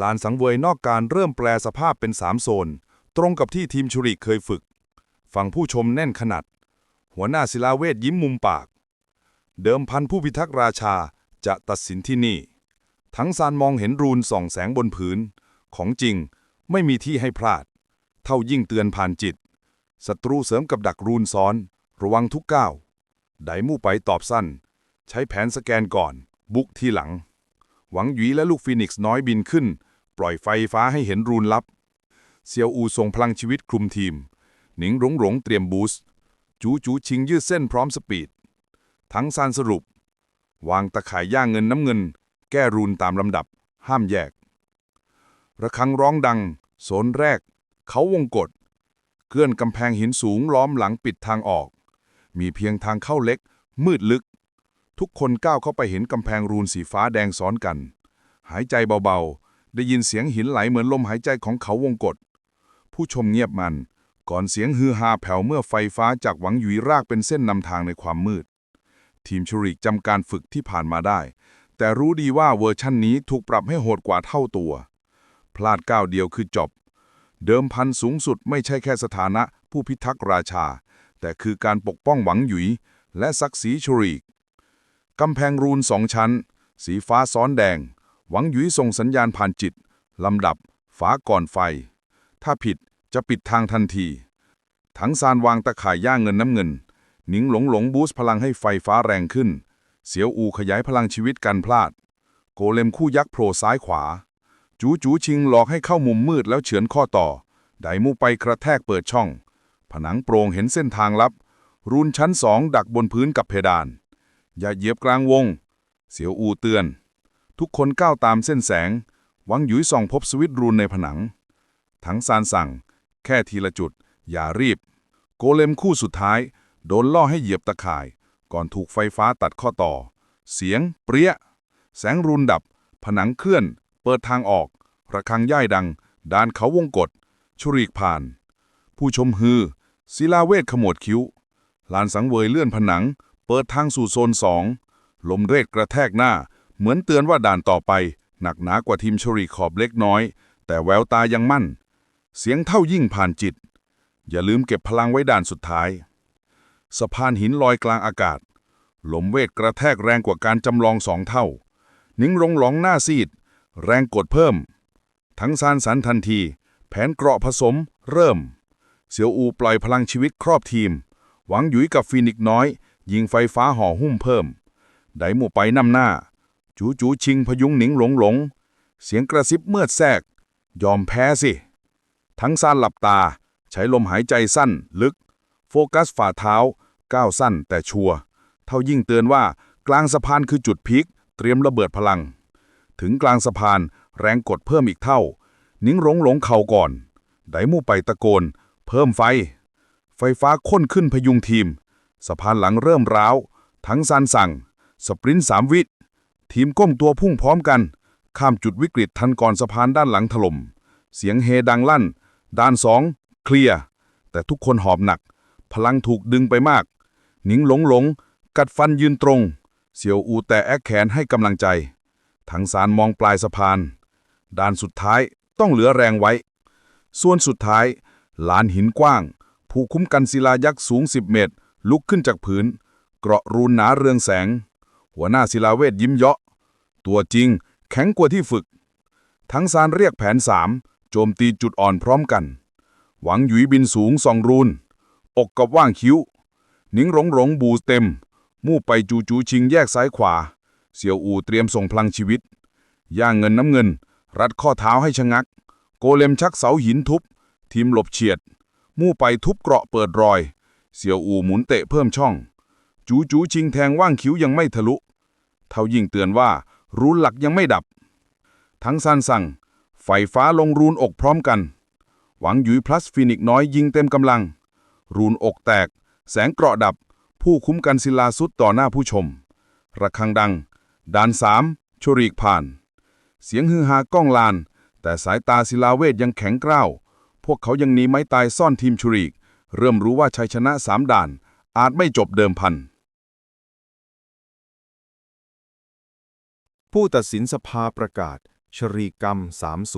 ลานสังเวยนอกการเริ่มแปลสภาพเป็นสามโซน ตรงกับที่ทีมชุริกเคยฝึก ฝั่งผู้ชมแน่นขนาด หัวหน้าศิลาเวทยิ้มมุมปาก เดิมพันผู้พิทักษ์ราชาจะตัดสินที่นี่ ทั้งซานมองเห็นรูนส่องแสงบนผืน ของจริงไม่มีที่ให้พลาด เท่ายิ่งเตือนผ่านจิตศัตรูเสริมกับดักรูนซ้อน ระวังทุกก้าวไดมู่ไปตอบสั้น ใช้แผนสแกนก่อน บุกที่หลัง หวังหยีและลูกฟีนิกซ์น้อยบินขึ้น ปล่อยไฟฟ้าให้เห็นรูนลับ เซียวอูส่งพลังชีวิตคลุมทีม หนิงหลงหลงเตรียมบูสต์ จูจูชิงยืดเส้นพร้อมสปีด ทั้งซานสรุป วางตะข่ายย่างเงินน้ำเงิน แก้รูนตามลำดับ ห้ามแยก ระฆังร้องดังโซนแรก เขาวงกฏเกื้อนกำแพงหินสูงล้อมหลังปิดทางออก มีเพียงทางเข้าเล็ก มืดลึก ทุกคนก้าวเข้าไปเห็นกำแพงรูนสีฟ้าแดงซ้อนกัน หายใจเบาๆ ได้ยินเสียงหินไหลเหมือนลมหายใจของเขาวงกฏผู้ชมเงียบมัน ก่อนเสียงฮือฮาแผ่วเมื่อไฟฟ้าจากหวังหยุยรากเป็นเส้นนำทางในความมืด ทีมชูริกจำการฝึกที่ผ่านมาได้ แต่รู้ดีว่าเวอร์ชั่นนี้ถูกปรับให้โหดกว่าเท่าตัว พลาดก้าวเดียวคือจบ เดิมพันสูงสุดไม่ใช่แค่สถานะผู้พิทักษ์ราชา แต่คือการปกป้องหวังหยุย และศักดิ์ศรีชูริกกำแพงรูนสองชั้น สีฟ้าซ้อนแดง หวังหยุยส่งสัญญาณผ่านจิต ลำดับ ฝาก่อนไฟ ถ้าผิดจะปิดทางทันที ทั้งซานวางตะข่ายย่างเงินน้ำเงิน หนิงหลงหลงบูสพลังให้ไฟฟ้าแรงขึ้น เสียวอูขยายพลังชีวิตกันพลาด โกเลมคู่ยักษ์โผล่ซ้ายขวา จูจูชิงหลอกให้เข้ามุมมืดแล้วเฉือนข้อต่อ ไดมูไปกระแทกเปิดช่อง ผนังโปร่งเห็นเส้นทางลับรูนชั้นสองดักบนพื้นกับเพดาน อย่าเหยียบกลางวง เสียวอูเตือน ทุกคนก้าวตามเส้นแสง หวังหยุยส่องพบสวิตช์รูนในผนัง ทั้งซานสั่ง แค่ทีละจุด อย่ารีบ โกเลมคู่สุดท้าย โดนล่อให้เหยียบตะข่าย ก่อนถูกไฟฟ้าตัดข้อต่อ เสียง เปรี้ย แสงรุนดับ ผนังเคลื่อน เปิดทางออก ระฆังย่ายดัง ดานเขาวงกฏชุรีกผ่าน ผู้ชมฮือ ศิลาเวทขมวดคิ้ว ลานสังเวยเลื่อนผนัง เปิดทางสู่โซนสอง ลมเรศกระแทกหน้า เหมือนเตือนว่าด่านต่อไป หนักหนากว่าทีมชรีขอบเล็กน้อย แต่แววตายังมั่น เสียงเท่ายิ่งผ่านจิต อย่าลืมเก็บพลังไว้ด่านสุดท้าย สะพานหินลอยกลางอากาศ ลมเวทกระแทกแรงกว่าการจำลองสองเท่า นิ้งรงหลองหน้าซีด แรงกดเพิ่ม ทั้งซานสันทันที แผนเกราะผสม เริ่ม เสียวอูปล่อยพลังชีวิตครอบทีม หวังหยุยกับฟีนิกน้อย ยิงไฟฟ้าห่อหุ้มเพิ่ม ไดหมู่ไปนำหน้า จูจูชิงพยุงหนิงหลงหลง เสียงกระซิบเมื่อดแทรก ยอมแพ้สิ ทั้งซานหลับตา ใช้ลมหายใจสั้นลึก โฟกัสฝ่าเท้า ก้าวสั้นแต่ชัว เท่ายิ่งเตือนว่ากลางสะพานคือจุดพีคเตรียมระเบิดพลัง ถึงกลางสะพานแรงกดเพิ่มอีกเท่า นิ้งหลงหลงเข่าก่อน ไดมู่ไปตะโกน เพิ่มไฟ ไฟฟ้าข้นขึ้นพยุงทีม สะพานหลังเริ่มร้าว ทั้งซานสั่ง สปรินต์สามวิ ทีมก้มตัวพุ่งพร้อมกัน ข้ามจุดวิกฤตทันก่อนสะพานด้านหลังถล่ม เสียงเฮดังลั่น ด้านสองเคลียร์แต่ทุกคนหอบหนัก พลังถูกดึงไปมาก หนิงหลงหลง กัดฟันยืนตรง เสี่ยวอูแต่แอคแขนให้กำลังใจทั้งสารมองปลายสะพาน ด้านสุดท้ายต้องเหลือแรงไว้ ส่วนสุดท้าย ลานหินกว้าง ผู้คุ้มกันศิลายักษ์สูง 10 เมตร ลุกขึ้นจากผืน เกราะรูนหนาเรืองแสง หัวหน้าศิลาเวทยิ้มเยาะ ตัวจริงแข็งกว่าที่ฝึก ทั้งซานเรียกแผนสามโจมตีจุดอ่อนพร้อมกัน หวังหยุยบินสูงสองรูน อกกับว่างคิ้วหนิงหลงหลงบูเต็ม มู่ไปจูจูชิงแยกซ้ายขวา เสี่ยวอูเตรียมส่งพลังชีวิต ย่างเงินน้ำเงิน รัดข้อเท้าให้ชะงัก โกเลมชักเสาหินทุบ ทีมหลบเฉียด มู่ไปทุบเกราะเปิดรอย เสี่ยวอูหมุนเตะเพิ่มช่อง จูจูชิงแทงว่างคิ้วยังไม่ทะลุ เท่ายิ่งเตือนว่ารูนหลักยังไม่ดับ ทั้งซันสั่ง ไฟฟ้าลงรูนอกพร้อมกัน หวังหยุยพลัสฟินิกน้อยยิงเต็มกำลัง รูนอกแตก แสงเกราะดับ ผู้คุ้มกันศิลาสุดต่อหน้าผู้ชม ระฆังดัง ด่านสามชรีกผ่าน เสียงฮือฮาก้องลาน แต่สายตาศิลาเวทยังแข็งกร้าว พวกเขายังหนีไม้ตายซ่อนทีมชรีก เริ่มรู้ว่าชัยชนะสามด่าน อาจไม่จบเดิมพัน ผู้ตัดสินสภาประกาศ ชรีกรรม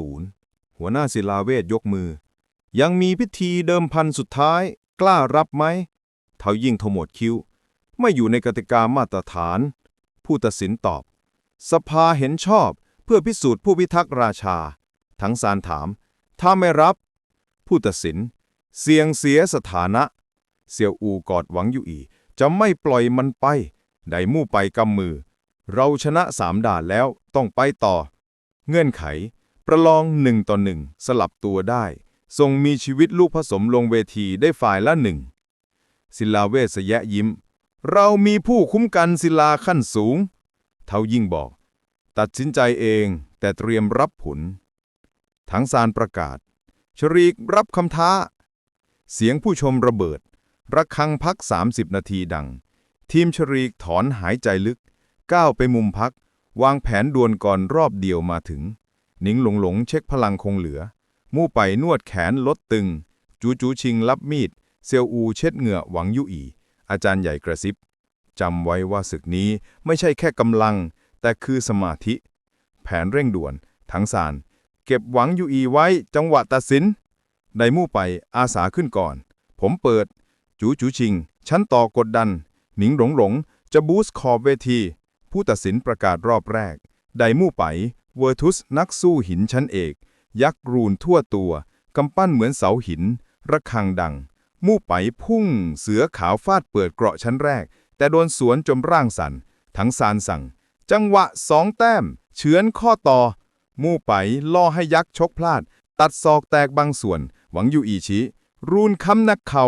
30 หัวหน้าศิลาเวทยกมือ ยังมีพิธีเดิมพันสุดท้าย กล้ารับไหมเทายิ่งขมดคิ้ว ไม่อยู่ในกติกามาตรฐาน ผู้ตัดสินตอบ สภาเห็นชอบเพื่อพิสูจน์ผู้พิทักษ์ราชา ทั้งสารถาม ถ้าไม่รับ ผู้ตัดสิน เสี่ยงเสียสถานะ เสี่ยวอูกอดหวังอยู่อีจะไม่ปล่อยมันไป ไดมู่ไปกำมือ เราชนะสามด่านแล้วต้องไปต่อ เงื่อนไข ประลองหนึ่งต่อหนึ่งสลับตัวได้ ทรงมีชีวิตลูกผสมลงเวทีได้ฝ่ายละหนึ่งศิลาเวสแยะยิ้ม เรามีผู้คุ้มกันศิลาขั้นสูง เทายิ่งบอก ตัดสินใจเองแต่เตรียมรับผล ทั้งซานประกาศ ชรีกรับคำท้า เสียงผู้ชมระเบิด ระฆังพัก 30 นาทีดัง ทีมชรีกถอนหายใจลึก ก้าวไปมุมพัก วางแผนดวลก่อนรอบเดียวมาถึง หนิงหลงหลงเช็คพลังคงเหลือ มู่ไปนวดแขนลดตึง จูจูชิงรับมีด เซียวอูเช็ดเหงื่อหวังยุอีอาจารย์ใหญ่กระซิบจำไว้ว่าศึกนี้ไม่ใช่แค่กำลัง แต่คือสมาธิ แผนเร่งด่วน ทั้งสารเก็บหวังยูอีไว้จังหวะตัดสิน ไดมู่ไปอาสาขึ้นก่อน ผมเปิด จูจูชิง ชั้นต่อกดดัน หนิงหลงหลง จะบูสต์ขอบเวที ผู้ตัดสินประกาศรอบแรก ไดมู่ไป เวอร์ทุสนักสู้หินชั้นเอก ยักษ์รูนทั่วตัว กำปั้นเหมือนเสาหิน ระฆังดัง มู่ไปพุ่ง เสือขาวฟาดเปิดเกราะชั้นแรก แต่โดนสวนจมร่างสั่นทั้งซานสั่ง จังหวะสองแต้ม เฉือนข้อต่อ มู่ไปล่อให้ยักษ์ชกพลาด ตัดศอกแตกบางส่วน หวังอยู่อีชิ รูนค้ำนักเขา่า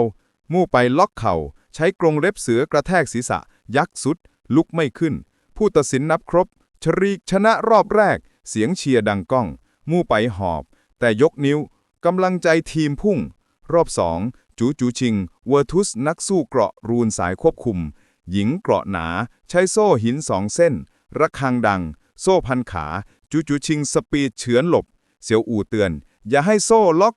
มู่ไปล็อกเข่าใช้กรงเล็บเสือกระแทกศีรษะ ยักษ์สุด ลุกไม่ขึ้น ผู้ตัดสินนับครบ ชรีกชนะรอบแรก เสียงเชียร์ดังก้อง มู่ไปหอบ แต่ยกนิ้ว กำลังใจทีมพุ่ง รอบสองจูจูชิง เวอร์ทุสนักสู้เกราะรูนสายควบคุม หญิงเกราะหนา ใช้โซ่หินสองเส้น ระฆังดัง โซ่พันขา จูจูชิงสปีดเฉือนหลบ เสียวอู่เตือน อย่าให้โซ่ล็อก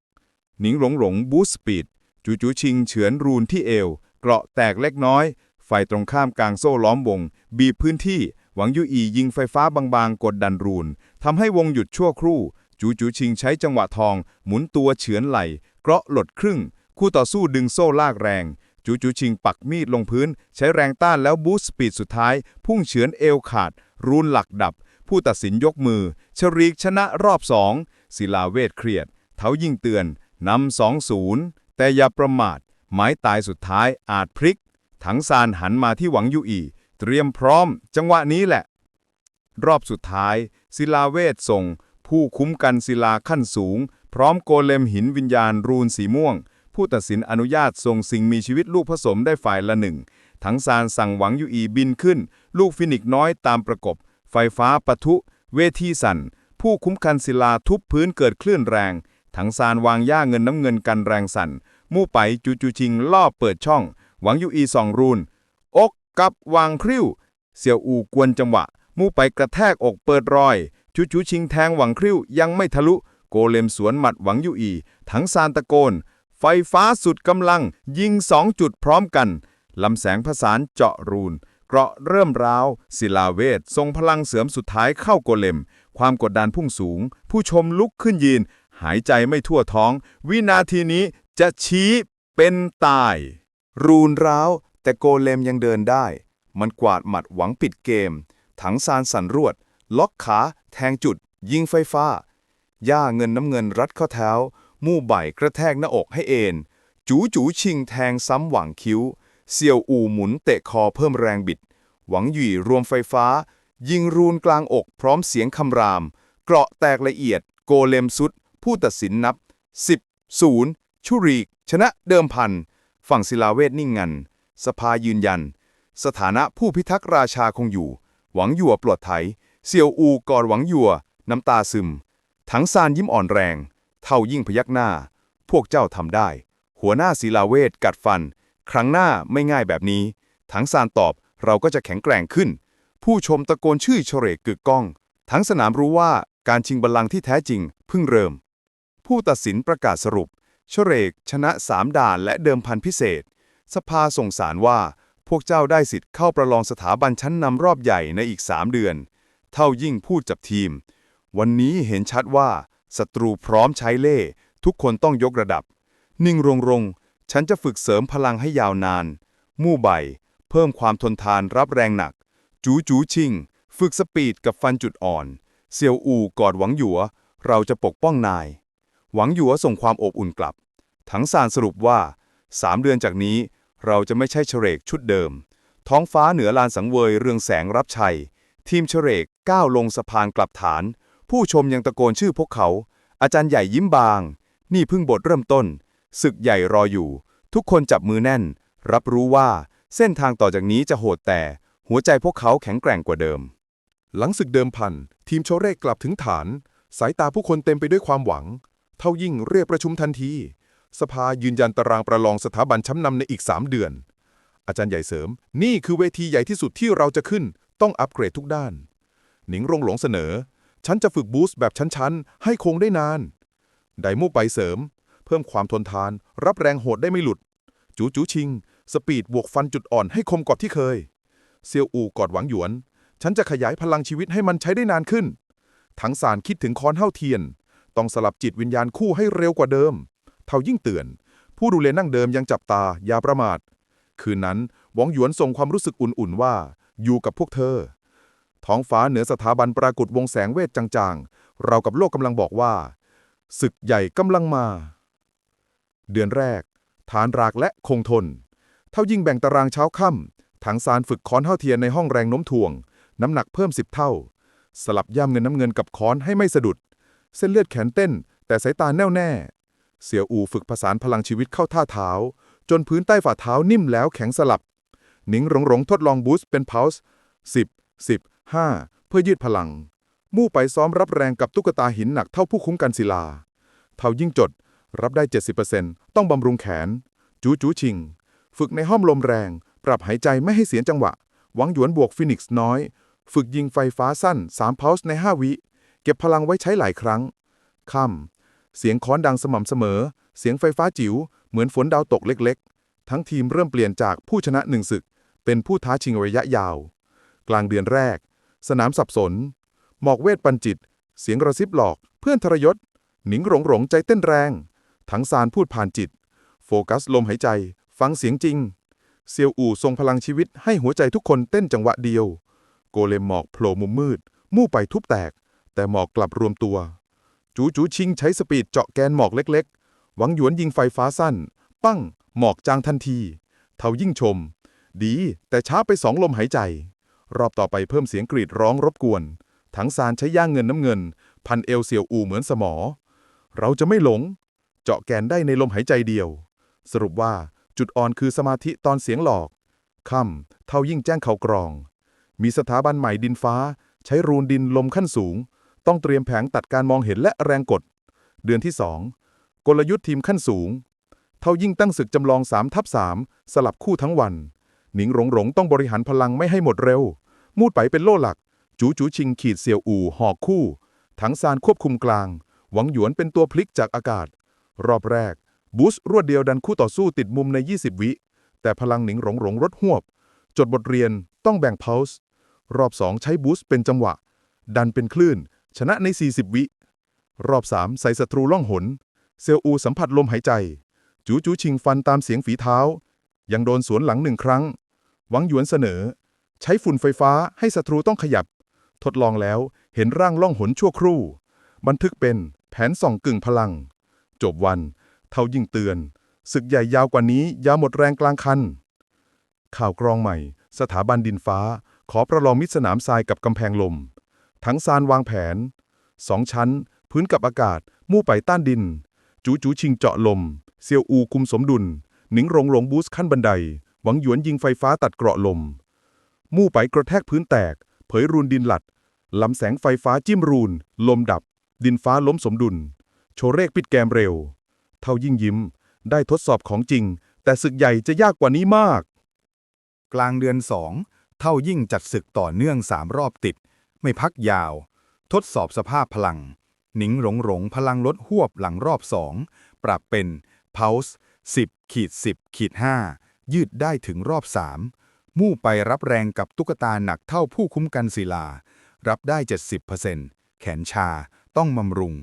หนิงหลงหลงบูสต์สปีดจูจูชิงเฉือนรูนที่เอว เกราะแตกเล็กน้อย ฝ่ายตรงข้ามกลางโซ่ล้อมวง บีบพื้นที่ หวังยูอียิงไฟฟ้าบางๆ กดดันรูนทำให้วงหยุดชั่วครู่ จูจูชิงใช้จังหวะทอง หมุนตัวเฉือนไหลเกราะหลดครึ่ง คู่ต่อสู้ดึงโซ่ลากแรง จูจูชิงปักมีดลงพื้น ใช้แรงต้านแล้วบูสต์สปีดสุดท้าย พุ่งเฉือนเอวขาด รูนหลักดับ ผู้ตัดสินยกมือ ชรีกชนะรอบสองศิลาเวทเครียด เท้ายิ่งเตือนนำสองศูนย์แต่อย่าประมาทไม้ตายสุดท้ายอาจพลิก ถังซานหันมาที่หวังยูอี เตรียมพร้อม จังหวะนี้แหละ รอบสุดท้าย ศิลาเวทส่ง ผู้คุ้มกันศิลาขั้นสูง พร้อมโกเลมหินวิญญาณรูนสีม่วง ผู้ตัดสินอนุญาตส่งสิ่งมีชีวิตลูกผสมได้ฝ่ายละหนึ่งทั้งซานสั่งหวังยูอีบินขึ้น ลูกฟินิกน้อยตามประกบ ไฟฟ้าปะทุ เวทีสั่น ผู้คุ้มกันศิลาทุบพื้นเกิดคลื่นแรงถังซานวางย่าเงินน้ำเงินกันแรงสั่นมู่ไปจูจูชิงล่อเปิดช่อง หวังยูอีสองรูน อกกับวางคริ้ว เสี่ยวอูกวนจังหวะ มู่ไปกระแทกอกเปิดรอยจูจูชิงแทงหวังคริ้วยังไม่ทะลุ โกเลมสวนหมัดหวังยูอี ทั้งซานตะโกน ไฟฟ้าสุดกำลัง ยิงสองจุดพร้อมกัน ลำแสงผสานเจาะรูนเกราะเริ่มร้าว ศิลาเวททรงพลังเสริมสุดท้ายเข้าโกเลม ความกดดันพุ่งสูง ผู้ชมลุกขึ้นยืน หายใจไม่ทั่วท้อง วินาทีนี้จะชี้เป็นตาย รูนร้าว แต่โกเลมยังเดินได้ มันกวาดหมัดหวังปิดเกม ถังซานสันรวด ล็อกขา แทงจุด ยิงไฟฟ้า ย่าเงินน้ำเงินรัดข้อเท้า มู่ใบกระแทกหน้าอกให้เอนจูจูชิงแทงซ้ำหวังคิ้ว เสี่ยวอูหมุนเตะคอเพิ่มแรงบิด หวังหยี่รวมไฟฟ้า ยิงรูนกลางอกพร้อมเสียงคำราม เกราะแตกละเอียด โกเลมสุด ผู้ตัดสินนับ 10 0ชุรีชนะเดิมพัน ฝั่งศิลาเวทนิ่งงัน สภายืนยัน สถานะผู้พิทักษ์ราชาคงอยู่ หวังหยัวปลดไถเสี่ยวอูกอดหวังหยัว น้ำตาซึมถังซานยิ้มอ่อนแรง เท่ายิ่งพยักหน้า พวกเจ้าทำได้ หัวหน้าศิลาเวทกัดฟัน ครั้งหน้าไม่ง่ายแบบนี้ถังซานตอบเราก็จะแข็งแกร่งขึ้น ผู้ชมตะโกนชื่อเฉรกกึกก้อง ทั้งสนามรู้ว่าการชิงบัลลังก์ที่แท้จริงเพิ่งเริ่ม ผู้ตัดสินประกาศสรุป เฉรกชนะสามด่านและเดิมพันพิเศษ สภาส่งสารว่า พวกเจ้าได้สิทธิ์เข้าประลองสถาบันชั้นนำรอบใหญ่ในอีก3เดือน เท่ายิ่งพูดจับทีม วันนี้เห็นชัดว่าศัตรูพร้อมใช้เล่ ทุกคนต้องยกระดับ นิ่งรงรงฉันจะฝึกเสริมพลังให้ยาวนาน มู่ใบ เพิ่มความทนทานรับแรงหนัก จูจูชิง ฝึกสปีดกับฟันจุดอ่อน เซียวอูกอดหวังหยัว เราจะปกป้องนาย หวังหยัวส่งความอบอุ่นกลับถังซานสรุปว่าสามเดือนจากนี้ เราจะไม่ใช่เฉรกชุดเดิม ท้องฟ้าเหนือลานสังเวยเรืองแสงรับชัย ทีมเฉรกก้าวลงสะพานกลับฐาน ผู้ชมยังตะโกนชื่อพวกเขา อาจารย์ใหญ่ยิ้มบาง นี่เพิ่งบทเริ่มต้น ศึกใหญ่รออยู่ ทุกคนจับมือแน่น รับรู้ว่าเส้นทางต่อจากนี้จะโหดแต่ หัวใจพวกเขาแข็งแกร่งกว่าเดิม หลังศึกเดิมพัน ทีมโชเร่กลับถึงฐาน สายตาผู้คนเต็มไปด้วยความหวัง เท่ายิ่งเรียกประชุมทันที สภายืนยันตารางประลองสถาบันช้ำนำในอีก 3 เดือน อาจารย์ใหญ่เสริม นี่คือเวทีใหญ่ที่สุดที่เราจะขึ้น ต้องอัปเกรดทุกด้าน หนิงรงหลงเสนอ ฉันจะฝึกบูสต์แบบชั้นๆ ให้คงได้นาน ไดโมไปเสริม เพิ่มความทนทาน รับแรงโหดได้ไม่หลุด จูจูชิง สปีดบวกฟันจุดอ่อนให้คมกว่าที่เคย เซียวอูกอดหวังหยวน ฉันจะขยายพลังชีวิตให้มันใช้ได้นานขึ้น ถังสารคิดถึงคอนเท่าเทียน ต้องสลับจิตวิญญาณคู่ให้เร็วกว่าเดิม เท่ายิ่งเตือน ผู้ดูแลนั่งเดิมยังจับตาอย่าประมาท คืนนั้นหวังหยวนส่งความรู้สึกอุ่นๆว่า อยู่กับพวกเธอ ท้องฟ้าเหนือสถาบันปรากฏวงแสงเวทจางๆ เรากับโลกกำลังบอกว่าศึกใหญ่กำลังมา เดือนแรก ฐานรากและคงทน เท่ายิ่งแบ่งตารางเช้าค่ำถังซานฝึกค้อนเท่าเทียนในห้องแรงโน้มถ่วง น้ำหนักเพิ่มสิบเท่า สลับย่ำเงินน้ำเงินกับค้อนให้ไม่สะดุด เส้นเลือดแขนเต้น แต่สายตาแน่วแน่ เสี่ยวอูฝึกผสานพลังชีวิตเข้าท่าเท้า จนพื้นใต้ฝ่าเท้านิ่มแล้วแข็งสลับ หนิงหลงหลงทดลองบูสต์เป็นพาส์สิบสิบห้าเพื่อยืดพลัง มู่ไปซ้อมรับแรงกับตุ๊กตาหินหนักเท่าผู้คุ้มกันศิลา เท่ายิ่งจด รับได้ 70%ต้องบำรุงแขน จูจูชิง ฝึกในห้อมลมแรง ปรับหายใจไม่ให้เสียจังหวะ หวังหยวนบวกฟินิกซ์น้อย ฝึกยิงไฟฟ้าสั้น3พาส์ใน 5 วิ เก็บพลังไว้ใช้หลายครั้ง ค่ำเสียงค้อนดังสม่ำเสมอ เสียงไฟฟ้าจิ๋วเหมือนฝนดาวตกเล็กๆ ทั้งทีมเริ่มเปลี่ยนจากผู้ชนะหนึ่งศึก เป็นผู้ท้าชิงระยะยาว กลางเดือนแรก สนามสับสน หมอกเวทปันจิต เสียงกระซิบหลอก เพื่อนทรยศ หนิงหลงหลงใจเต้นแรงถังซานพูดผ่านจิต โฟกัสลมหายใจ ฟังเสียงจริง เซียวอู่ทรงพลังชีวิตให้หัวใจทุกคนเต้นจังหวะเดียว โกเลมหมอกโผล่มุมมืด มู่ไปทุบแตก แต่หมอกกลับรวมตัว จูจูชิงใช้สปีดเจาะแกนหมอกเล็กๆ หวังหยวนยิงไฟฟ้าสั้น ปั้ง หมอกจางทันที เท่ายิ่งชม ดีแต่ช้าไปสองลมหายใจ รอบต่อไปเพิ่มเสียงกรีดร้องรบกวน ถังซานใช้ย่างเงินน้ำเงิน พันเอวเสียวอูเหมือนสมอ เราจะไม่หลง เจาะแกนได้ในลมหายใจเดียว สรุปว่าจุดอ่อนคือสมาธิตอนเสียงหลอกค่ำเท่ายิ่งแจ้งเขากรอง มีสถาบันใหม่ดินฟ้า ใช้รูนดินลมขั้นสูง ต้องเตรียมแผงตัดการมองเห็นและแรงกด เดือนที่ 2 กลยุทธ์ทีมขั้นสูง เท่ายิ่งตั้งศึกจำลอง3ทับ3สลับคู่ทั้งวัน หนิงหลงหลงต้องบริหารพลังไม่ให้หมดเร็ว มูดไปเป็นโล่หลัก จูจูชิงขีดเสี่ยวอู่หอกคู่ ถังซานควบคุมกลาง หวังหยวนเป็นตัวพลิกจากอากาศ รอบแรก บูสต์รวดเดียวดันคู่ต่อสู้ติดมุมใน 20 วิ แต่พลังหนิงหลงหลงรถหวบ จดบทเรียนต้องแบ่งเพาส์รอบ 2 ใช้บูสต์เป็นจังหวะ ดันเป็นคลื่น ชนะใน 40 วิ รอบ 3 ใส่ศัตรูล่องหน เซลอูสัมผัสลมหายใจ จูจูชิงฟันตามเสียงฝีเท้า ยังโดนสวนหลังหนึ่งครั้ง หวังหยวนเสนอ ใช้ฝุ่นไฟฟ้าให้ศัตรูต้องขยับ ทดลองแล้วเห็นร่างล่องหนชั่วครู่ บันทึกเป็นแผนส่องกึ่งพลัง จบวัน เท่ายิ่งเตือน ศึกใหญ่ยาวกว่านี้ยาหมดแรงกลางคัน ข่าวกรองใหม่ สถาบันดินฟ้า ขอประลองมิดสนามทรายกับกำแพงลม ทั้งซานวางแผนสองชั้น พื้นกับอากาศ มู่ไปต้านดิน จูจูชิงเจาะลม เซียวอูคุมสมดุล หนิงหลงหลงบูสขั้นบันได หวังหยวนยิงไฟฟ้าตัดเกราะลม มู่ไปกระแทกพื้นแตก เผยรูนดินหลัดลำแสงไฟฟ้าจิ้มรูน ลมดับ ดินฟ้าล้มสมดุล โชเรกปิดแกมเร็ว เท่ายิ่งยิ้ม ได้ทดสอบของจริง แต่ศึกใหญ่จะยากกว่านี้มาก กลางเดือนสองเท่ายิ่งจัดศึกต่อเนื่องสามรอบติด ไม่พักยาว ทดสอบสภาพพลัง หนิงหลงหลงพลังลดหวบหลังรอบสอง ปรับเป็น Pulse 10ขีด10ขีด5ยืดได้ถึงรอบสามมู่ไปรับแรงกับตุ๊กตาหนักเท่าผู้คุ้มกันศิลา รับได้ 70%แแขนชาต้องบำรุง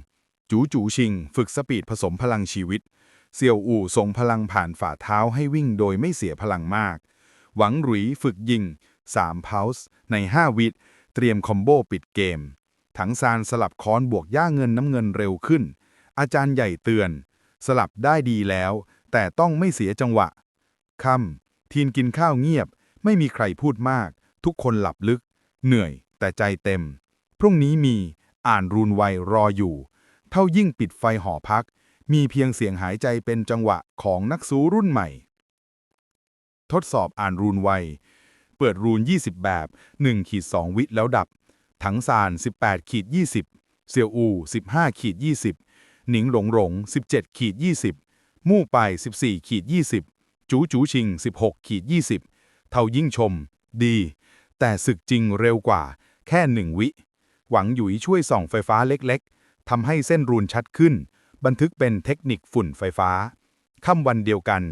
จูจูชิง ฝึกสปีดผสมพลังชีวิตเซียวอู่ส่งพลังผ่านฝ่าเท้าให้วิ่งโดยไม่เสียพลังมาก หวังหรุยฝึกยิง3เพาส์ใน 5 วิเตรียมคอมโบปิดเกม ถังซานสลับค้อนบวกย่าเงินน้ำเงินเร็วขึ้น อาจารย์ใหญ่เตือน สลับได้ดีแล้ว แต่ต้องไม่เสียจังหวะค่ำทีนกินข้าวเงียบ ไม่มีใครพูดมาก ทุกคนหลับลึก เหนื่อยแต่ใจเต็ม พรุ่งนี้มีอ่านรูนไวรออยู่ เท่ายิ่งปิดไฟหอพัก มีเพียงเสียงหายใจเป็นจังหวะของนักสู้รุ่นใหม่ ทดสอบอ่านรูนไว เปิดรูน 20 แบบ1ขีด2วิแล้วดับ ถังซาน 18ขีด20เซียวอู 15ขีด20หนิงหลงหลง 17ขีด20มู่ไป 14ขีด20จูจูชิง 16ขีด20เท่ายิ่งชม ดี แต่ศึกจริงเร็วกว่า แค่หนึ่งวิ หวังหยุยช่วยส่องไฟฟ้าเล็กๆทำให้เส้นรูนชัดขึ้น บันทึกเป็นเทคนิคฝุ่นไฟฟ้าค่ำวันเดียวกัน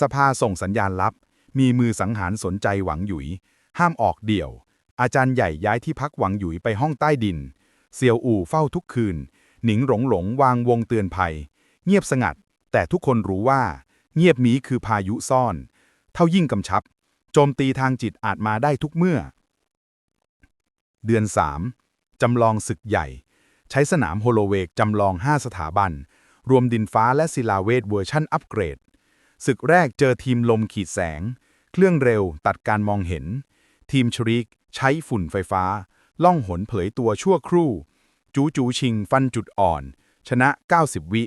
สภาส่งสัญญาณลับ มีมือสังหารสนใจหวังหยุย ห้ามออกเดี่ยว อาจารย์ใหญ่ย้ายที่พักหวังหยุยไปห้องใต้ดิน เซียวอู่เฝ้าทุกคืน หนิงหลงหลงวางวงเตือนภัย เงียบสงัด แต่ทุกคนรู้ว่า เงียบมีคือพายุซ่อน เท่ายิ่งกำชับ โจมตีทางจิตอาจมาได้ทุกเมื่อ เดือน3จำลองศึกใหญ่ ใช้สนามโฮโลเวกจำลอง5สถาบัน รวมดินฟ้าและศิลาเวทเวอร์ชั่นอัปเกรด ศึกแรกเจอทีมลมขีดแสง เครื่องเร็วตัดการมองเห็น ทีมชริก ใช้ฝุ่นไฟฟ้า ล่องหนเผยตัวชั่วครู่ จูจูชิงฟันจุดอ่อน ชนะ 90 วิ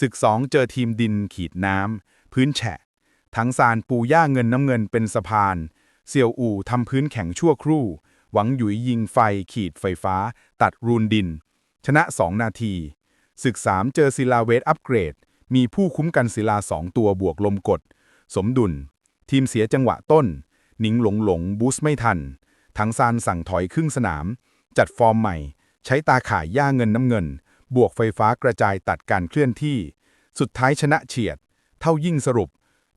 ศึกสองเจอทีมดินขีดน้ำ พื้นแฉะ ทั้งซานปูย่าเงินน้ำเงินเป็นสะพานเซียวอู่ทำพื้นแข็งชั่วครู่ หวังหยุยยิงไฟขีดไฟฟ้า ตัดรูนดิน ชนะ 2 นาที ศึกสามเจอศิลาเวทอัปเกรด มีผู้คุ้มกันศิลาสองตัวบวกลมกด สมดุล ทีมเสียจังหวะต้น หนิงหลงหลงบูสต์ไม่ทันทังซานสั่งถอยครึ่งสนาม จัดฟอร์มใหม่ ใช้ตาข่ายย่าเงินน้ำเงิน บวกไฟฟ้ากระจายตัดการเคลื่อนที่ สุดท้ายชนะเฉียด เท่ายิ่งสรุป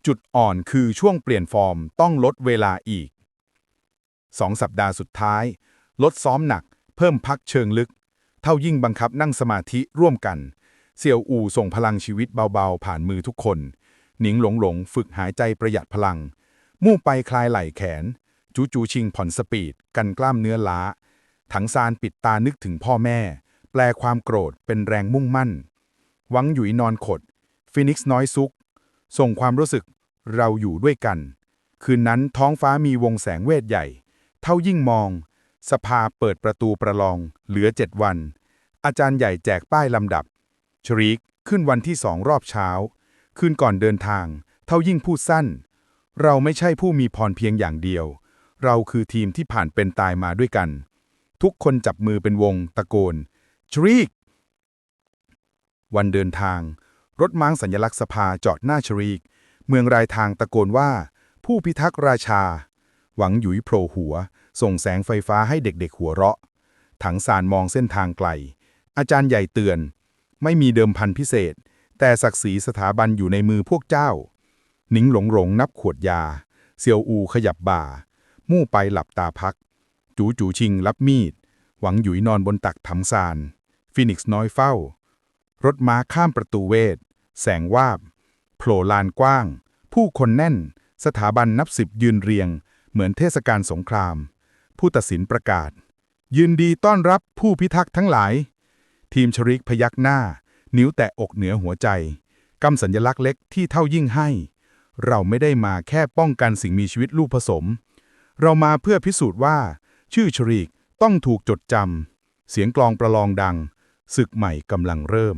จุดอ่อนคือช่วงเปลี่ยนฟอร์มต้องลดเวลาอีกสองสัปดาห์สุดท้าย ลดซ้อมหนัก เพิ่มพักเชิงลึก เท่ายิ่งบังคับนั่งสมาธิร่วมกัน เสี่ยวอู่ส่งพลังชีวิตเบาๆ ผ่านมือทุกคน หนิงหลงหลงฝึกหายใจประหยัดพลัง มู่ไปคลายไหล่แขน จูจูชิงผ่อนสปีด กันกล้ามเนื้อล้า ถังซานปิดตานึกถึงพ่อแม่ แปลความโกรธเป็นแรงมุ่งมั่น หวังหยุยนอนขด ฟินิกซ์น้อยซุก ส่งความรู้สึกเราอยู่ด้วยกัน คืนนั้นท้องฟ้ามีวงแสงเวทใหญ่ เท่ายิ่งมอง สภาเปิดประตูประลอง เหลือเจ็ดวัน อาจารย์ใหญ่แจกป้ายลำดับ ชรีกขึ้นวันที่สองรอบเช้าคืนก่อนเดินทาง เท่ายิ่งพูดสั้น เราไม่ใช่ผู้มีพรเพียงอย่างเดียว เราคือทีมที่ผ่านเป็นตายมาด้วยกัน ทุกคนจับมือเป็นวงตะโกนชรีกวันเดินทาง รถม้างสัญลักษณ์สภาจอดหน้าชรีกเมืองรายทางตะโกนว่า ผู้พิทักษ์ราชา หวังหยุยโผล่หัว ส่งแสงไฟฟ้าให้เด็กๆหัวเราะ ถังสารมองเส้นทางไกล อาจารย์ใหญ่เตือน ไม่มีเดิมพันพิเศษ แต่ศักดิ์ศรีสถาบันอยู่ในมือพวกเจ้า หนิงหลงหลงนับขวดยา เซียวอูขยับบ่า มู่ไปหลับตาพัก จูจูชิงรับมีด หวังหยุยนอนบนตักถังซาน ฟินิกซ์น้อยเฝ้า รถม้าข้ามประตูเวท แสงวาบ โผล่ลานกว้าง ผู้คนแน่น สถาบันนับสิบยืนเรียง เหมือนเทศกาลสงคราม ผู้ตัดสินประกาศ ยืนดีต้อนรับผู้พิทักษ์ทั้งหลาย ทีมชริกพยักหน้า นิ้วแตะอกเหนือหัวใจกำสัญลักษณ์เล็กที่เท่ายิ่งให้ เราไม่ได้มาแค่ป้องกันสิ่งมีชีวิตลูกผสม เรามาเพื่อพิสูจน์ว่า ชื่อชริกต้องถูกจดจำเสียงกลองประลองดังศึกใหม่กำลังเริ่ม